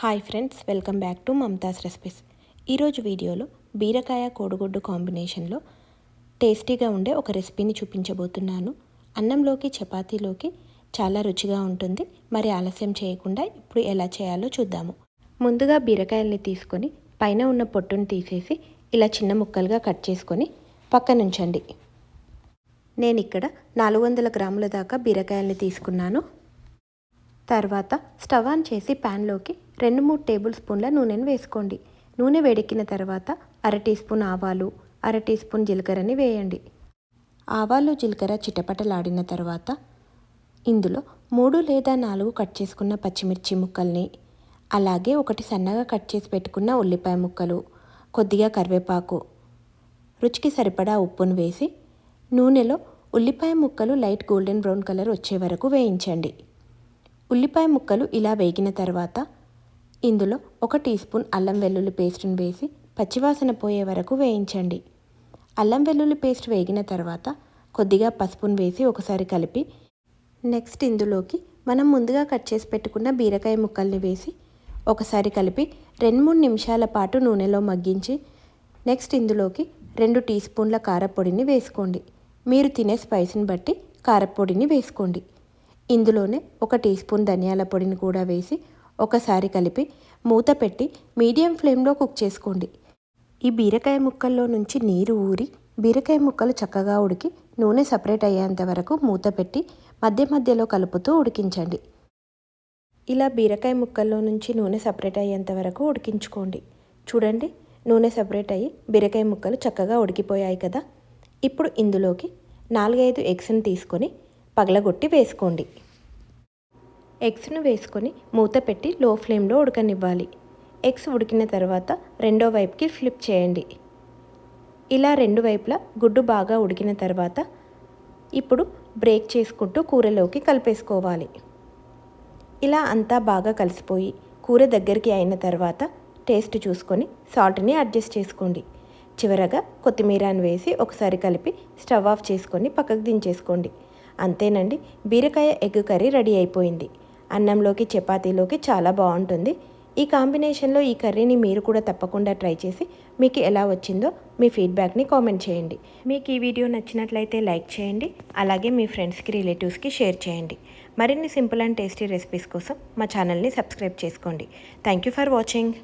Hi friends welcome back to Mamata's recipes ఈరోజు వీడియోలో బీరకాయ కోడిగుడ్డు కాంబినేషన్లో టేస్టీగా ఉండే ఒక రెసిపీని చూపించబోతున్నాను. అన్నంలోకి చపాతీలోకి చాలా రుచిగా ఉంటుంది. మరి ఆలస్యం చేయకుండా ఇప్పుడు ఎలా చేయాలో చూద్దాము. ముందుగా బీరకాయల్ని తీసుకొని పైన ఉన్న పొట్టును తీసేసి ఇలా చిన్న ముక్కలుగా కట్ చేసుకొని పక్కనుంచండి నేను ఇక్కడ నాలుగు వందల గ్రాముల దాకా బీరకాయల్ని తీసుకున్నాను. తర్వాత స్టవ్ ఆన్ చేసి ప్యాన్లోకి రెండు మూడు టేబుల్ స్పూన్ల నూనెను వేసుకోండి. నూనె వేడెక్కిన తర్వాత అర టీ స్పూన్ ఆవాలు అర టీ స్పూన్ జీలకర్రని వేయండి. ఆవాలు జీలకర్ర చిటపటలాడిన తర్వాత ఇందులో మూడు లేదా నాలుగు కట్ చేసుకున్న పచ్చిమిర్చి ముక్కల్ని అలాగే ఒకటి సన్నగా కట్ చేసి పెట్టుకున్న ఉల్లిపాయ ముక్కలు కొద్దిగా కరివేపాకు రుచికి సరిపడా ఉప్పును వేసి నూనెలో ఉల్లిపాయ ముక్కలు లైట్ గోల్డెన్ బ్రౌన్ కలర్ వచ్చే వరకు వేయించండి. ఉల్లిపాయ ముక్కలు ఇలా వేగిన తర్వాత ఇందులో ఒక టీ స్పూన్ అల్లం వెల్లుల్లి పేస్ట్ని వేసి పచ్చివాసన పోయే వరకు వేయించండి. అల్లం వెల్లుల్లి పేస్ట్ వేగిన తర్వాత కొద్దిగా పసుపును వేసి ఒకసారి కలిపి నెక్స్ట్ ఇందులోకి మనం ముందుగా కట్ చేసి పెట్టుకున్న బీరకాయ ముక్కల్ని వేసి ఒకసారి కలిపి రెండు మూడు నిమిషాల పాటు నూనెలో మగ్గించి నెక్స్ట్ ఇందులోకి రెండు టీ స్పూన్ల కారపొడిని వేసుకోండి. మీరు తినే స్పైస్ని బట్టి కారపొడిని వేసుకోండి. ఇందులోనే ఒక టీ స్పూన్ ధనియాల పొడిని కూడా వేసి ఒకసారి కలిపి మూత పెట్టి మీడియం ఫ్లేమ్లో కుక్ చేసుకోండి. ఈ బీరకాయ ముక్కల్లో నుంచి నీరు ఊరి బీరకాయ ముక్కలు చక్కగా ఉడికి నూనె సపరేట్ అయ్యేంత వరకు మూత పెట్టి మధ్య మధ్యలో కలుపుతూ ఉడికించండి. ఇలా బీరకాయ ముక్కల్లో నుంచి నూనె సపరేట్ అయ్యేంత వరకు ఉడికించుకోండి. చూడండి నూనె సపరేట్ అయ్యి బీరకాయ ముక్కలు చక్కగా ఉడికిపోయాయి కదా. ఇప్పుడు ఇందులోకి నాలుగైదు ఎగ్స్ని తీసుకొని పగలగొట్టి వేసుకోండి. ఎగ్స్ను వేసుకొని మూత పెట్టి లో ఫ్లేమ్లో ఉడకనివ్వాలి. ఎగ్స్ ఉడికిన తర్వాత రెండో వైపుకి ఫ్లిప్ చేయండి. ఇలా రెండు వైపులా గుడ్డు బాగా ఉడికిన తర్వాత ఇప్పుడు బ్రేక్ చేసుకుంటూ కూరలోకి కలిపేసుకోవాలి. ఇలా అంతా బాగా కలిసిపోయి కూర దగ్గరికి అయిన తర్వాత టేస్ట్ చూసుకొని సాల్ట్ని అడ్జస్ట్ చేసుకోండి. చివరగా కొత్తిమీరని వేసి ఒకసారి కలిపి స్టవ్ ఆఫ్ చేసుకొని పక్కకు దించేసుకోండి. అంతేనండి. బీరకాయ ఎగ్ కర్రీ రెడీ అయిపోయింది. అన్నంలోకి చపాతీలోకి చాలా బాగుంటుంది. ఈ కాంబినేషన్లో ఈ కర్రీని మీరు కూడా తప్పకుండా ట్రై చేసి మీకు ఎలా వచ్చిందో మీ ఫీడ్బ్యాక్ని కామెంట్ చేయండి. మీకు ఈ వీడియో నచ్చినట్లయితే లైక్ చేయండి. అలాగే మీ ఫ్రెండ్స్కి రిలేటివ్స్కి షేర్ చేయండి. మరిన్ని సింపుల్ అండ్ టేస్టీ రెసిపీస్ కోసం మా ఛానల్ని సబ్స్క్రైబ్ చేసుకోండి. Thank you for watching.